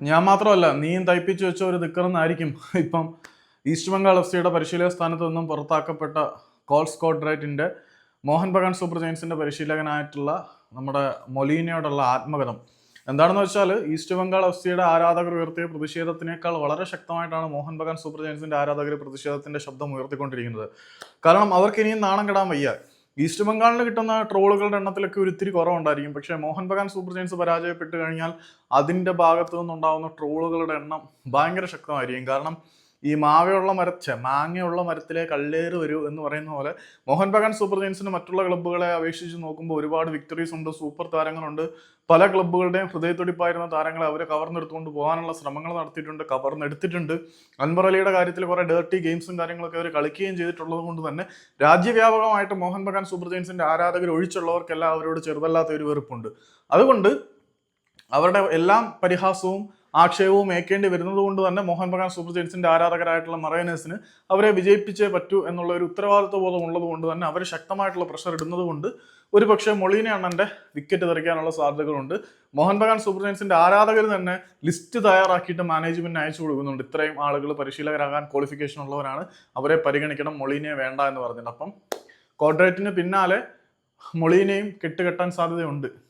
ഞാൻ മാത്രമല്ല നീയും തയ്പ്പിച്ചു വെച്ച ഒരു ദിക്കറെന്നായിരിക്കും ഇപ്പം ഈസ്റ്റ് ബംഗാൾ എഫ് സിയുടെ പരിശീലക സ്ഥാനത്ത് നിന്നും പുറത്താക്കപ്പെട്ട കോൾ സ്കോട്ട് റൈറ്റിന്റെ മോഹൻ ബഗാൻ സൂപ്പർ ജയൻസിന്റെ പരിശീലകനായിട്ടുള്ള നമ്മുടെ മൊലീനയോടുള്ള ആത്മകഥം. എന്താണെന്ന് വെച്ചാൽ ഈസ്റ്റ് ബംഗാൾ എഫ് സിയുടെ ആരാധകർ ഉയർത്തിയ പ്രതിഷേധത്തിനേക്കാൾ വളരെ ശക്തമായിട്ടാണ് മോഹൻ ബഗാൻ സൂപ്പർ ജയൻസിന്റെ ആരാധകർ പ്രതിഷേധത്തിന്റെ ശബ്ദം ഉയർത്തിക്കൊണ്ടിരിക്കുന്നത്. കാരണം അവർക്ക് ഇനിയും നാണം കെടാൻ വയ്യ. ഈസ്റ്റ് ബംഗാളിൽ കിട്ടുന്ന ട്രോളുകളുടെ എണ്ണത്തിലൊക്കെ ഒരു ഇത്തിരി കുറവുണ്ടായിരിക്കും. പക്ഷേ മോഹൻ ബഗാൻ സൂപ്പർ ജെയിൻസ് പരാജയപ്പെട്ട് കഴിഞ്ഞാൽ അതിന്റെ ഭാഗത്തു നിന്നുണ്ടാകുന്ന ട്രോളുകളുടെ എണ്ണം ഭയങ്കര ശക്തമായിരിക്കും. കാരണം ഈ മാവയുള്ള മരച്ച മാങ്ങയുള്ള മരത്തിലെ കല്ലേറ് വരൂ എന്ന് പറയുന്ന പോലെ മോഹൻ ബഗാൻ സൂപ്പർ ജയൻസിന് മറ്റുള്ള ക്ലബ്ബുകളെ അപേക്ഷിച്ച് നോക്കുമ്പോൾ ഒരുപാട് വിക്ടറീസ് ഉണ്ട് സൂപ്പർ താരങ്ങളുണ്ട്. പല ക്ലബ്ബുകളുടെയും ഹൃദയത്തുടിപ്പായിരുന്ന താരങ്ങളെ അവരെ കവർന്നെടുത്തുകൊണ്ട് പോകാനുള്ള ശ്രമങ്ങൾ നടത്തിയിട്ടുണ്ട് കവർന്നെടുത്തിട്ടുണ്ട്. അൻവർ അലിയുടെ കാര്യത്തിൽ കുറെ ഡേർട്ടി ഗെയിംസും കാര്യങ്ങളൊക്കെ അവർ കളിക്കുകയും ചെയ്തിട്ടുള്ളത് കൊണ്ട് തന്നെ രാജ്യവ്യാപകമായിട്ട് മോഹൻ ബഗാൻ സൂപ്പർ ജയൻസിന്റെ ആരാധകർ ഒഴിച്ചുള്ളവർക്കെല്ലാം അവരോട് ചെറുതല്ലാത്ത ഒരു വെറുപ്പുണ്ട്. അതുകൊണ്ട് അവരുടെ എല്ലാം പരിഹാസവും ആക്ഷേപവും ഏക്കേണ്ടി വരുന്നത് കൊണ്ട് തന്നെ മോഹൻ ബഗാൻ സൂപ്പർ ജെയിൻസിന്റെ ആരാധകരായിട്ടുള്ള മറൈനേഴ്സിന് അവരെ വിജയിപ്പിച്ചേ പറ്റൂ എന്നുള്ള ഒരു ഉത്തരവാദിത്വ ബോധം ഉള്ളത് കൊണ്ട് തന്നെ അവർ ശക്തമായിട്ടുള്ള പ്രഷർ ഇടുന്നത് കൊണ്ട് ഒരു പക്ഷേ മൊളീനെ അണ്ണന്റെ വിക്കറ്റ് തെറിക്കാനുള്ള സാധ്യതകളുണ്ട്. മോഹൻ ബഗാൻ സൂപ്പർ ജെയിൻസിന്റെ ആരാധകർ തന്നെ ലിസ്റ്റ് തയ്യാറാക്കിയിട്ട് മാനേജ്മെന്റിന് അയച്ചു കൊടുക്കുന്നുണ്ട്. ഇത്രയും ആളുകൾ പരിശീലകരാകാൻ ക്വാളിഫിക്കേഷൻ ഉള്ളവരാണ്. അവരെ പരിഗണിക്കണം. മൊളീനെ വേണ്ട എന്ന് പറഞ്ഞിട്ട്. അപ്പം കോർഡറേറ്റിന് പിന്നാലെ മൊളീനെയും കെട്ടുകെട്ടാൻ സാധ്യതയുണ്ട്.